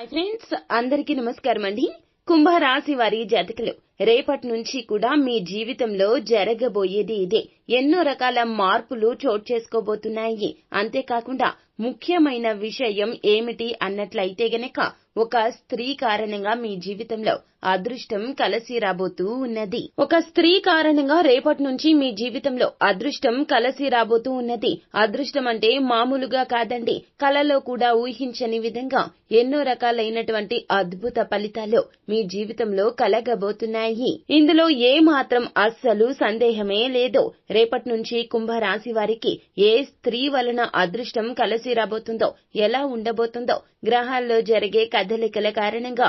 Hi friends అందరికీ నమస్కారం అండి కుంభరాశి వారి జాతకులు. రేపటి నుంచి కూడా మీ జీవితంలో జరగబోయేది ఇదే. ఎన్నో రకాల మార్పులు చోటు చేసుకోబోతున్నాయి. అంతేకాకుండా ముఖ్యమైన విషయం ఏమిటి అన్నట్లయితే గనక ఒక స్త్రీ కారణంగా మీ జీవితంలో అదృష్టం కలసి రాబోతూ ఉన్నది. ఒక స్త్రీ కారణంగా రేపటి నుంచి మీ జీవితంలో అదృష్టం కలసి రాబోతూ ఉన్నది. అదృష్టం అంటే మామూలుగా కాదండి కలలో కూడా ఊహించని విధంగా ఎన్నో రకాలైనటువంటి అద్భుత ఫలితాలు మీ జీవితంలో కలగబోతున్నాయి. ఇందులో ఏ మాత్రం అస్సలు సందేహమే లేదు. రేపటి నుంచి కుంభరాశి వారికి ఏ స్త్రీ వలన అదృష్టం కలిసి రాబోతుందో ఎలా ఉండబోతుందో గ్రహాల్లో జరిగే కదలికల కారణంగా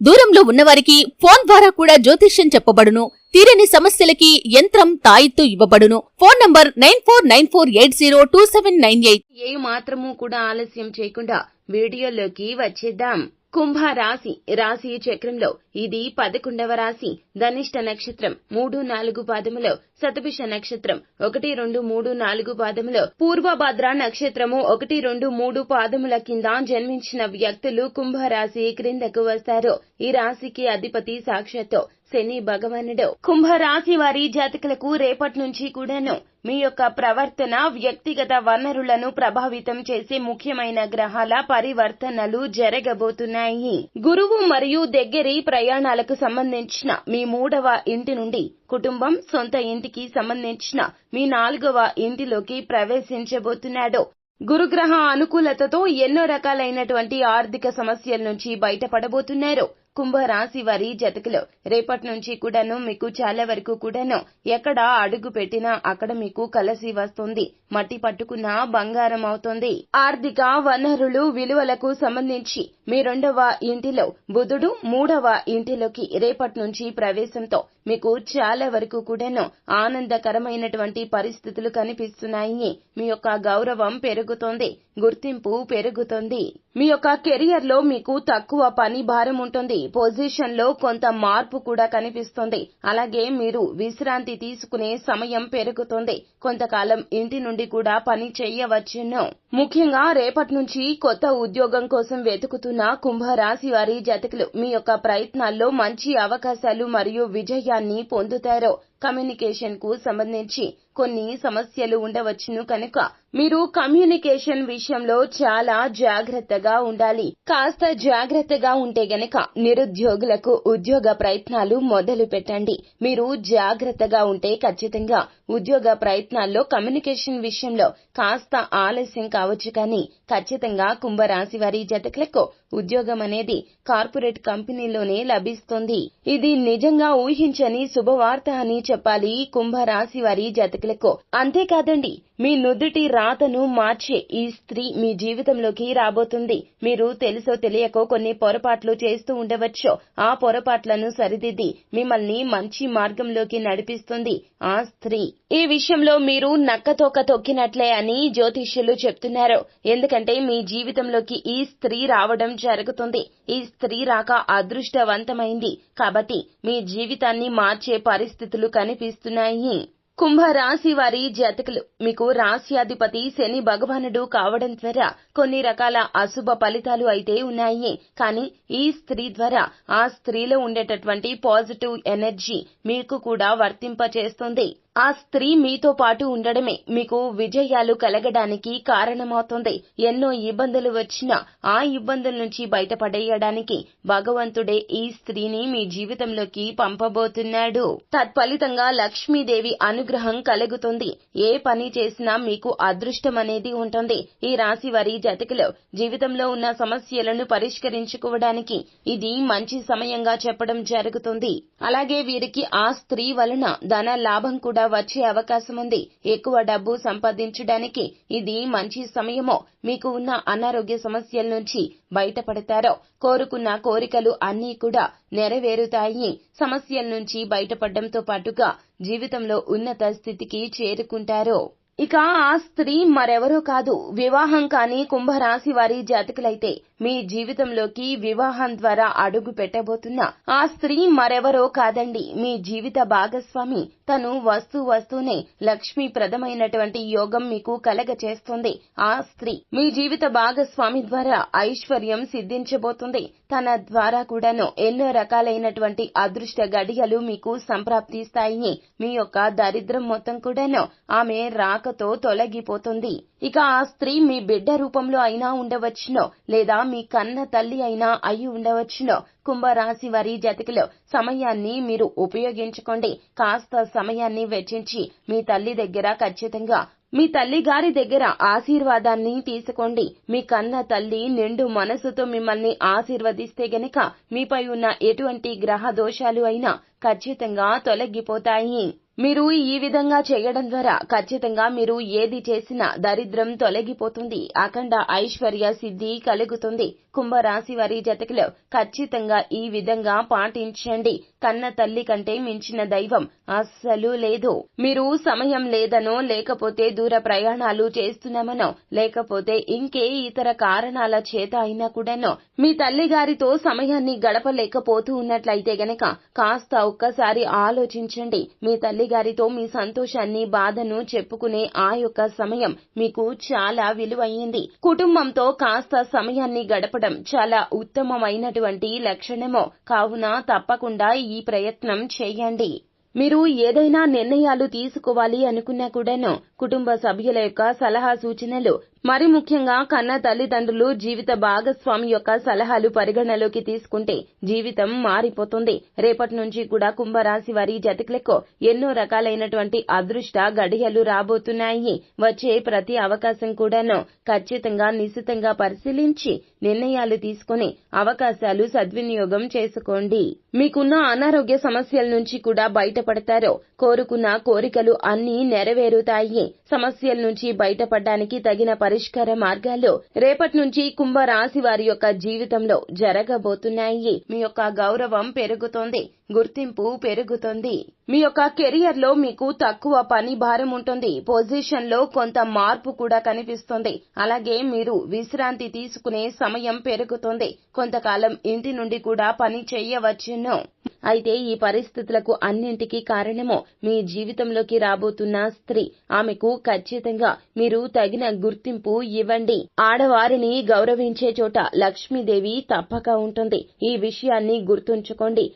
దూరంలో ఉన్నవారికి ఫోన్ ద్వారా కూడా జ్యోతిష్యం చెప్పబడును. తీరని సమస్యలకి యంత్రం తాయిత్తు ఇవ్వబడును. Phone number nine four nine four eight zero two seven nine eight. ఏ మాత్రము కూడా ఆలస్యం చేయకుండా వీడియోలోకి వచ్చేద్దాం. కుంభ రాశి రాశి చక్రంలో ఇది పదకొండవ రాశి. ధనిష్ట నక్షత్రం మూడు నాలుగు పాదములో శతభిష నక్షత్రం ఒకటి రెండు మూడు నాలుగు పాదములో పూర్వభద్ర నక్షత్రము ఒకటి రెండు మూడు పాదముల కింద జన్మించిన వ్యక్తులు కుంభ రాశి క్రిందకు వస్తారు. ఈ రాశికి అధిపతి సాక్షాత్తు శని భగవానుడు కుంభరాశి వారి జాతకులకు రేపటి నుంచి కూడాను మీ యొక్క ప్రవర్తన వ్యక్తిగత వనరులను ప్రభావితం చేసే ముఖ్యమైన గ్రహాల పరివర్తనలు జరగబోతున్నాయి. గురువు మరియు దగ్గరి ప్రయాణాలకు సంబంధించిన మీ మూడవ ఇంటి నుండి కుటుంబం సొంత ఇంటికి సంబంధించిన మీ నాలుగవ ఇంటిలోకి ప్రవేశించబోతున్నాడు. గురుగ్రహ అనుకూలతతో ఎన్నో రకాలైనటువంటి ఆర్థిక సమస్యల నుంచి బయటపడబోతున్నారు. కుంభరాశి వారి జతకలో రేపటి నుంచి కూడాను మీకు చాలా వరకు కూడాను ఎక్కడ అడుగు పెట్టినా అక్కడ మీకు కలసి వస్తుంది. మట్టి పట్టుకున్న బంగారం అవుతుంది. ఆర్థిక వనరులు విలువలకు సంబంధించి మీ రెండవ ఇంటిలో బుధుడు మూడవ ఇంటిలోకి రేపటి నుంచి ప్రవేశంతో మీకు చాలా వరకు కూడాను ఆనందకరమైనటువంటి పరిస్థితులు కనిపిస్తున్నాయి. మీ యొక్క గౌరవం పెరుగుతోంది. గుర్తింపు పెరుగుతుంది. మీ యొక్క కెరియర్లో మీకు తక్కువ పని భారం ఉంటుంది. పొజిషన్లో కొంత మార్పు కూడా కనిపిస్తుంది. అలాగే మీరు విశ్రాంతి తీసుకునే సమయం పెరుగుతుంది. కొంతకాలం ఇంటి నుండి కూడా పని చేయవచ్చును. ముఖ్యంగా రేపటి నుంచి కొత్త ఉద్యోగం కోసం వెతుకుతున్న కుంభరాశి వారి జతకులు మీ యొక్క ప్రయత్నాల్లో మంచి అవకాశాలు మరియు విజయాన్ని పొందుతారు. కమ్యూనికేషన్కు సంబంధించి కొన్ని సమస్యలు ఉండవచ్చును కనుక మీరు కమ్యూనికేషన్ విషయంలో చాలా జాగ్రత్తగా ఉండాలి. కాస్త జాగ్రత్తగా ఉంటే గనక నిరుద్యోగులకు ఉద్యోగ ప్రయత్నాలు మొదలు పెట్టండి. మీరు జాగ్రత్తగా ఉంటే ఖచ్చితంగా ఉద్యోగ ప్రయత్నాల్లో కమ్యూనికేషన్ విషయంలో కాస్త ఆలస్యం కావచ్చు కానీ ఖచ్చితంగా కుంభరాశి వారి జతకులకు ఉద్యోగం అనేది కార్పొరేట్ కంపెనీలోనే లభిస్తుంది. ఇది నిజంగా ఊహించని శుభవార్త అని చెప్పాలి కుంభరాశి వారి జతకులకు. అంతేకాదండి మీ నుదుటి రాతను మార్చే ఈ స్త్రీ మీ జీవితంలోకి రాబోతుంది. మీరు తెలుసో తెలియకో కొన్ని పొరపాట్లు చేస్తూ ఉండవచ్చు ఆ పొరపాట్లను సరిదిద్ది మిమ్మల్ని మంచి మార్గంలోకి నడిపిస్తుంది ఆ స్త్రీ. ఈ విషయంలో మీరు నక్కతోక తొక్కినట్లే అని జ్యోతిష్యులు చెప్తున్నారు. ఎందుకంటే మీ జీవితంలోకి ఈ స్త్రీ రావడం జరుగుతుంది. ఈ స్త్రీ రాక అదృష్టవంతమైంది. కాబట్టి మీ జీవితాన్ని మార్చే పరిస్థితులు కనిపిస్తున్నాయి. కుంభరాశి వారి జాతకులు. మీకు రాశ్యాధిపతి శని భగవానుడు కావడం ద్వారా కొన్ని రకాల అశుభ ఫలితాలు అయితే ఉన్నాయి. కానీ ఈ స్త్రీ ద్వారా ఆ స్త్రీలో ఉండేటటువంటి పాజిటివ్ ఎనర్జీ మీకు కూడా వర్తింపచేస్తుంది. ఆ స్త్రీ మీతో పాటు ఉండడమే మీకు విజయాలు కలగడానికి కారణమవుతుంది. ఎన్నో ఇబ్బందులు వచ్చినా ఆ ఇబ్బందుల నుంచి బయటపడేయడానికి భగవంతుడే ఈ స్త్రీని మీ జీవితంలోకి పంపబోతున్నాడు. తత్ఫలితంగా లక్ష్మీదేవి అనుగ్రహం కలుగుతుంది. ఏ పని చేసినా మీకు అదృష్టం అనేది ఉంటుంది. ఈ రాశి వారి జతకులో జీవితంలో ఉన్న సమస్యలను పరిష్కరించుకోవడానికి ఇది మంచి సమయంగా చెప్పడం జరుగుతుంది. అలాగే వీరికి ఆ స్త్రీ వలన ధన లాభం కూడా వచ్చే అవకాశం ఉంది ఎక్కువ డబ్బు సంపాదించడానికి ఇది మంచి సమయమో మీకు ఉన్న అనారోగ్య సమస్యల నుంచి బయటపడతారో కోరుకున్న కోరికలు అన్నీ కూడా నెరవేరుతాయి. సమస్యల నుంచి బయటపడడంతో పాటుగా జీవితంలో ఉన్నత స్థితికి చేరుకుంటారు. ఇక ఆ స్త్రీ మరెవరో కాదు. వివాహం కాని కుంభరాశి వారి జాతకులైతే మీ జీవితంలోకి వివాహం ద్వారా అడుగు పెట్టబోతున్న ఆ స్త్రీ మరెవరో కాదండి. మీ జీవిత భాగస్వామి. తను వస్తూ వస్తూనే లక్ష్మీప్రదమైనటువంటి యోగం మీకు కలగ చేస్తుంది ఆ స్త్రీ మీ జీవిత భాగస్వామి ద్వారా ఐశ్వర్యం సిద్ధించబోతుంది. తన ద్వారా కూడాను ఎన్నో రకాలైనటువంటి అదృష్ట గడియలు మీకు సంప్రాప్తిస్తాయి. మీ యొక్క దరిద్రం మొత్తం కూడాను ఆమె రాకతో తొలగిపోతుంది. ఇక ఆ స్త్రీ మీ బిడ్డ రూపంలో అయినా ఉండవచ్చునో లేదా మీ కన్న తల్లి అయినా అయి ఉండవచ్చునో. కుంభరాశి వారి జతకిలో సమయాన్ని మీరు ఉపయోగించుకోండి. కాస్త సమయాన్ని వెచ్చించి మీ తల్లి దగ్గర ఖచ్చితంగా మీ తల్లి గారి దగ్గర ఆశీర్వాదాన్ని తీసుకోండి. మీ కన్న తల్లి నిండు మనసుతో మిమ్మల్ని ఆశీర్వదిస్తే గనక మీపై ఉన్న ఎటువంటి గ్రహ దోషాలు అయినా ఖచ్చితంగా తొలగిపోతాయి. మీరు ఈ విధంగా చేయడం ద్వారా ఖచ్చితంగా మీరు ఏది చేసినా దరిద్రం తొలగిపోతుంది. అఖండ ఐశ్వర్య సిద్ధి కలుగుతుంది. కుంభరాశి వారి జతకులో ఖచ్చితంగా ఈ విధంగా పాటించండి. కన్న తల్లి కంటే మించిన దైవం అస్సలు లేదు. మీరు సమయం లేదనో లేకపోతే దూర ప్రయాణాలు చేస్తున్నామనో లేకపోతే ఇంకే ఇతర కారణాల చేత అయినా కూడానో మీ తల్లి గారితో సమయాన్ని గడపలేకపోతూ ఉన్నట్లయితే గనక కాస్త ఒక్కసారి ఆలోచించండి. మీ తల్లి గారితో మీ సంతోషాన్ని బాధను చెప్పుకునే ఆ యొక్క సమయం మీకు చాలా విలువైంది కుటుంబంతో కాస్త సమయాన్ని గడపడం చాలా ఉత్తమమైనటువంటి లక్షణమో. కావున తప్పకుండా ఈ ప్రయత్నం చేయండి. మీరు ఏదైనా నిర్ణయాలు తీసుకోవాలి అనుకున్నా కూడాను కుటుంబ సభ్యుల యొక్క సలహా సూచనలు. మరి ముఖ్యంగా కన్న తల్లిదండ్రులు జీవిత భాగస్వామి యొక్క సలహాలు పరిగణలోకి తీసుకుంటే జీవితం మారిపోతుంది. రేపటి నుంచి కూడా కుంభరాశి వారి జతకులకు ఎన్నో రకాలైనటువంటి అదృష్ట గడియలు రాబోతున్నాయి. వచ్చే ప్రతి అవకాశం కూడాను ఖచ్చితంగా నిశితంగా పరిశీలించి నిర్ణయాలు తీసుకుని అవకాశాలు సద్వినియోగం చేసుకోండి. మీకున్న అనారోగ్య సమస్యల నుంచి కూడా బయటపడతారో. కోరుకున్న కోరికలు అన్నీ నెరవేరుతాయి. సమస్యల నుంచి బయటపడడానికి తగిన పరిష్కార మార్గాలు రేపటి నుంచి కుంభరాశి వారి యొక్క జీవితంలో జరగబోతున్నాయి. మీ యొక్క గౌరవం పెరుగుతోంది. గుర్తింపు పెరుగుతుంది. మీ యొక్క కెరియర్లో మీకు తక్కువ పని భారం ఉంటుంది. పొజిషన్లో కొంత మార్పు కూడా కనిపిస్తుంది. అలాగే మీరు విశ్రాంతి తీసుకునే సమయం పెరుగుతుంది. కొంతకాలం ఇంటి నుండి కూడా పని చేయవచ్చును. అయితే ఈ పరిస్థితులకు అన్నింటికీ కారణము మీ జీవితంలోకి రాబోతున్న స్త్రీ. ఆమెకు ఖచ్చితంగా మీరు తగిన గుర్తింపు ఇవ్వండి. ఆడవారిని గౌరవించే చోట లక్ష్మీదేవి తప్పక ఉంటుంది. ఈ విషయాన్ని గుర్తుంచుకోండి.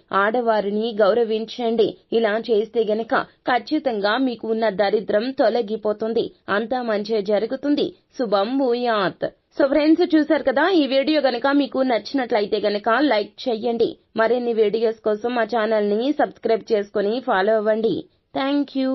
వారిని గౌరవించండి. ఇలా చేస్తే గనక ఖచ్చితంగా మీకు ఉన్న దరిద్రం తొలగిపోతుంది. అంతా మంచి జరుగుతుంది. శుభం భూయాత్. సో ఫ్రెండ్స్ చూసారు కదా? ఈ వీడియో గనక మీకు నచ్చినట్లయితే గనక లైక్ చేయండి. మరిన్ని వీడియోస్ కోసం మా ఛానల్ని సబ్స్క్రైబ్ చేసుకుని ఫాలో అవ్వండి. Thank you.